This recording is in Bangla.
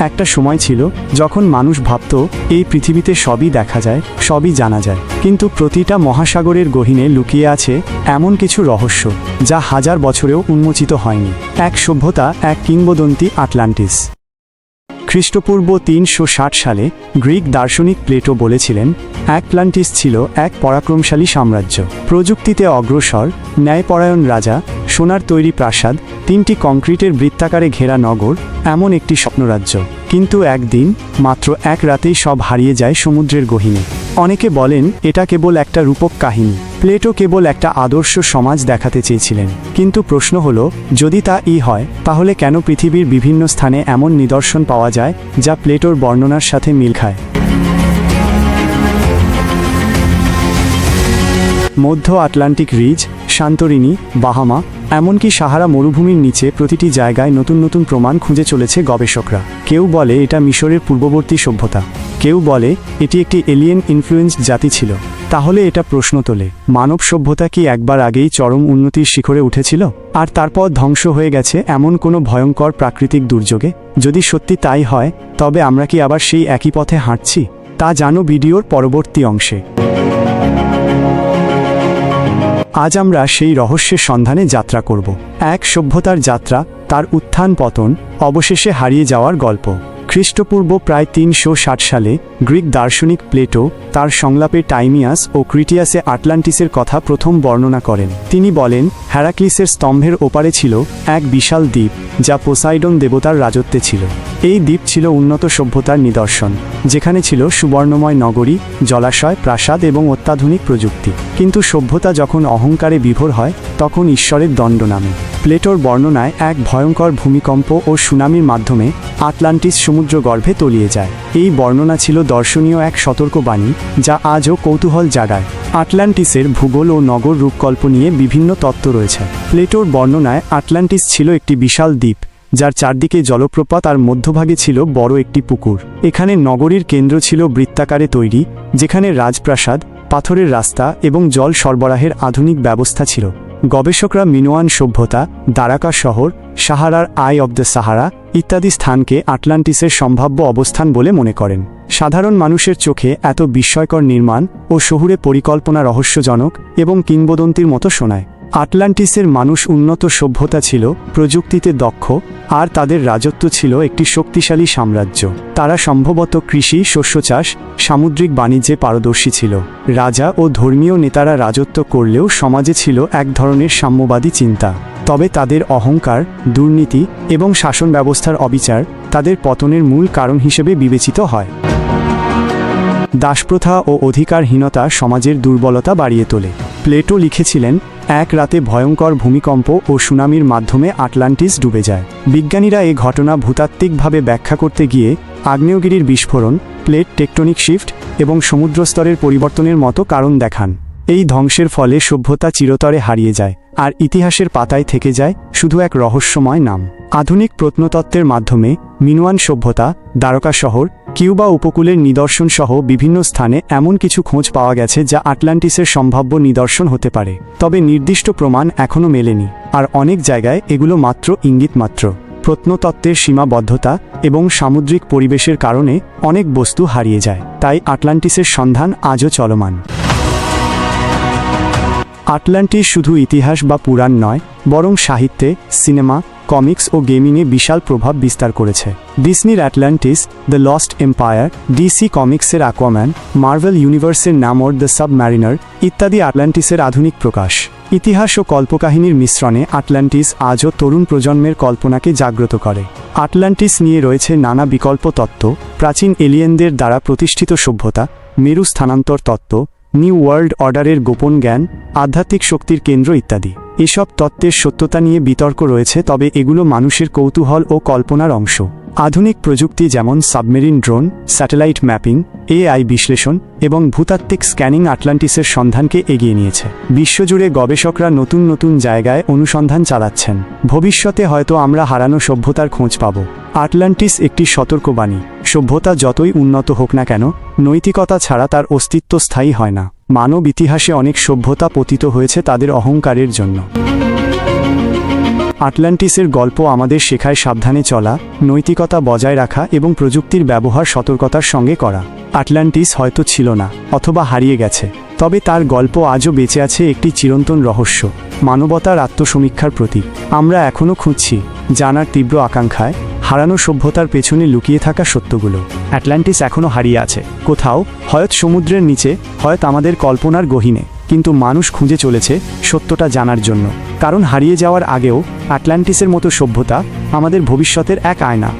একটা সময় ছিল যখন মানুষ ভাবত, এই পৃথিবীতে সবই দেখা যায়, সবই জানা যায়। কিন্তু প্রতিটা মহাসাগরের গহীনে লুকিয়ে আছে এমন কিছু রহস্য, যা হাজার বছরেও উন্মোচিত হয়নি। এক সভ্যতা, এক কিংবদন্তি আটলান্টিস। খ্রিস্টপূর্ব তিনশো ষাট সালে গ্রিক দার্শনিক প্লেটো বলেছিলেন, অ্যাটলান্টিস ছিল এক পরাক্রমশালী সাম্রাজ্য। প্রযুক্তিতে অগ্রসর, ন্যায়পরায়ণ রাজা, সোনার তৈরি প্রাসাদ, তিনটি কংক্রিটের বৃত্তাকারে ঘেরা নগর, এমন একটি স্বপ্নরাজ্য। কিন্তু একদিন, মাত্র এক রাতেই সব হারিয়ে যায় সমুদ্রের গহীনে। অনেকে বলেন, এটা কেবল একটা রূপক কাহিনী। প্লেটো কেবল একটা আদর্শ সমাজ দেখাতে চেয়েছিলেন। কিন্তু প্রশ্ন হল, যদি তা ই হয়, তাহলে কেন পৃথিবীর বিভিন্ন স্থানে এমন নিদর্শন পাওয়া যায়, যা প্লেটোর বর্ণনার সাথে মিল খায়? মধ্য আটলান্টিক রিজ শান্তরিনী বাহামা, এমনকি সাহারা মরুভূমির নিচে প্রতিটি জায়গায় নতুন নতুন প্রমাণ খুঁজে চলেছে গবেষকরা। কেউ বলে এটা মিশরের পূর্ববর্তী সভ্যতা। কেউ বলে এটি একটি এলিয়েন ইনফ্লুয়েন্স জাতি ছিল। তাহলে এটা প্রশ্ন তোলে, মানব সভ্যতা কি একবার আগেই চরম উন্নতির শিখরে উঠেছিল? আর তারপর ধ্বংস হয়ে গেছে এমন কোনো ভয়ঙ্কর প্রাকৃতিক দুর্যোগে? যদি সত্যি তাই হয়, তবে আমরা কি আবার সেই একই পথে হাঁটছি? তা জানো ভিডিওর পরবর্তী অংশে। আজ আমরা সেই রহস্যের সন্ধানে যাত্রা করব। এক সভ্যতার যাত্রা, তার উত্থান পতন, অবশেষে হারিয়ে যাওয়ার গল্প। খ্রিস্টপূর্ব প্রায় তিনশো ষাট সালে গ্রিক দার্শনিক প্লেটো তার সংলাপে টাইমিয়াস ও ক্রিটিয়াসে আটলান্টিসের কথা প্রথম বর্ণনা করেন। তিনি বলেন হ্যারাক্লিসের স্তম্ভের ওপারে ছিল এক বিশাল দ্বীপ। যা পোসাইডন দেবতার রাজত্বে ছিল। এই দ্বীপ ছিল উন্নত সভ্যতার নিদর্শন, যেখানে ছিল সুবর্ণময় নগরী, জলাশয়, প্রাসাদ এবং অত্যাধুনিক প্রযুক্তি। কিন্তু সভ্যতা যখন অহংকারে বিভোর হয়, তখন ঈশ্বরের দণ্ড নামে। প্লেটোর বর্ণনায় এক ভয়ঙ্কর ভূমিকম্প ও সুনামির মাধ্যমে আটলান্টিস সমুদ্র গর্ভে তলিয়ে যায়। এই বর্ণনা ছিল দর্শনীয় এক সতর্কবাণী, যা আজও কৌতূহল জাগায়। আটলান্টিসের ভূগোল ও নগর রূপকল্প নিয়ে বিভিন্ন তত্ত্ব রয়েছে। প্লেটোর বর্ণনায় আটলান্টিস ছিল একটি বিশাল দ্বীপ, যার চারদিকে জলপ্রপাত আর মধ্যভাগে ছিল বড় একটি পুকুর। এখানে নগরীর কেন্দ্র ছিল বৃত্তাকারে তৈরি, যেখানে রাজপ্রাসাদ, পাথরের রাস্তা এবং জল সরবরাহের আধুনিক ব্যবস্থা ছিল। গবেষকরা মিনোয়ান সভ্যতা, দ্বারাকা শহর, সাহারার আই অব দ্য সাহারা ইত্যাদি স্থানকে আটলান্টিসের সম্ভাব্য অবস্থান বলে মনে করেন। সাধারণ মানুষের চোখে এত বিস্ময়কর নির্মাণ ও শহুরে পরিকল্পনা রহস্যজনক এবং কিংবদন্তির মতো শোনায়। আটলান্টিসের মানুষ উন্নত সভ্যতা ছিল, প্রযুক্তিতে দক্ষ, আর তাদের রাজত্ব ছিল একটি শক্তিশালী সাম্রাজ্য। তারা সম্ভবত কৃষি, শস্য চাষ, সামুদ্রিক বাণিজ্যে পারদর্শী ছিল। রাজা ও ধর্মীয় নেতারা রাজত্ব করলেও সমাজে ছিল এক ধরনের সাম্যবাদী চিন্তা। তবে তাদের অহংকার, দুর্নীতি এবং শাসন ব্যবস্থার অবিচার তাদের পতনের মূল কারণ হিসেবে বিবেচিত হয়। দাসপ্রথা ও অধিকারহীনতা সমাজের দুর্বলতা বাড়িয়ে তোলে। প্লেটো লিখেছিলেন, এক রাতে ভয়ঙ্কর ভূমিকম্প ও সুনামির মাধ্যমে আটলান্টিস ডুবে যায়। বিজ্ঞানীরা এ ঘটনা ভূতাত্ত্বিকভাবে ব্যাখ্যা করতে গিয়ে আগ্নেয়গিরির বিস্ফোরণ, প্লেট টেকটনিক শিফট এবং সমুদ্রস্তরের পরিবর্তনের মতো কারণ দেখান। এই ধ্বংসের ফলে সভ্যতা চিরতরে হারিয়ে যায়, আর ইতিহাসের পাতায় থেকে যায় শুধু এক রহস্যময় নাম। আধুনিক প্রত্নতত্ত্বের মাধ্যমে মিনুয়ান সভ্যতা, দ্বারকা শহর কিউবা উপকূলের নিদর্শন সহ বিভিন্ন স্থানে এমন কিছু খোঁজ পাওয়া গেছে যা আটলান্টিসের সম্ভাব্য নিদর্শন হতে পারে। তবে নির্দিষ্ট প্রমাণ এখনও মেলেনি, আর অনেক জায়গায় এগুলো মাত্র ইঙ্গিত মাত্র। প্রত্নতত্ত্বের সীমাবদ্ধতা এবং সামুদ্রিক পরিবেশের কারণে অনেক বস্তু হারিয়ে যায়, তাই আটলান্টিসের সন্ধান আজও চলমান। আটলান্টিস শুধু ইতিহাস বা পুরাণ নয়, বরং সাহিত্যে, সিনেমা কমিক্স ও গেমিংয়ে বিশাল প্রভাব বিস্তার করেছে। ডিসনির Atlantis, the Lost Empire, DC কমিক্সের Aquaman, Marvel ইউনিভার্সের নামর দ্য সাবম্যারিনার ইত্যাদি আটলান্টিসের আধুনিক প্রকাশ। ইতিহাস ও কল্পকাহিনীর মিশ্রণে আটলান্টিস আজও তরুণ প্রজন্মের কল্পনাকে জাগ্রত করে। আটলান্টিস নিয়ে রয়েছে নানা বিকল্প তত্ত্ব, প্রাচীন এলিয়েনদের দ্বারা প্রতিষ্ঠিত সভ্যতা, মেরু স্থানান্তর তত্ত্ব, নিউ ওয়ার্ল্ড অর্ডারের গোপন জ্ঞান আধ্যাত্মিক শক্তির কেন্দ্র ইত্যাদি। এসব তত্ত্বের সত্যতা নিয়ে বিতর্ক রয়েছে, তবে এগুলো মানুষের কৌতূহল ও কল্পনার অংশ। আধুনিক প্রযুক্তি যেমন submarine drone, satellite mapping AI বিশ্লেষণ এবং ভূতাত্ত্বিক স্ক্যানিং আটলান্টিসের সন্ধানকে এগিয়ে নিয়েছে। বিশ্বজুড়ে গবেষকরা নতুন নতুন জায়গায় অনুসন্ধান চালাচ্ছেন। ভবিষ্যতে হয়তো আমরা হারানো সভ্যতার খোঁজ পাব। আটলান্টিস একটি সতর্কবাণী। সভ্যতা যতই উন্নত হোক না কেন, নৈতিকতা ছাড়া তার অস্তিত্ব স্থায়ী হয় না। মানব ইতিহাসে অনেক সভ্যতা পতিত হয়েছে তাদের অহংকারের জন্য। আটলান্টিসের গল্প আমাদের শেখায় সাবধানে চলা, নৈতিকতা বজায় রাখা এবং প্রযুক্তির ব্যবহার সতর্কতার সঙ্গে করা। আটলান্টিস হয়তো ছিল না, অথবা হারিয়ে গেছে, তবে তার গল্প আজও বেঁচে আছে একটি চিরন্তন রহস্য, মানবতার আত্মসমীক্ষার প্রতীক। আমরা এখনও খুঁজছি। জানার তীব্র আকাঙ্ক্ষায় হারানো সভ্যতার পেছনে লুকিয়ে থাকা সত্যগুলো। অ্যাটলান্টিস এখনও হারিয়ে আছে। কোথাও, হয়ত সমুদ্রের নিচে, হয়ত আমাদের কল্পনার গহিনে। কিন্তু মানুষ খুঁজে চলেছে সত্যটা জানার জন্য। কারণ হারিয়ে যাওয়ার আগেও আটলান্টিসের মতো সভ্যতা আমাদের ভবিষ্যতের এক আয়না।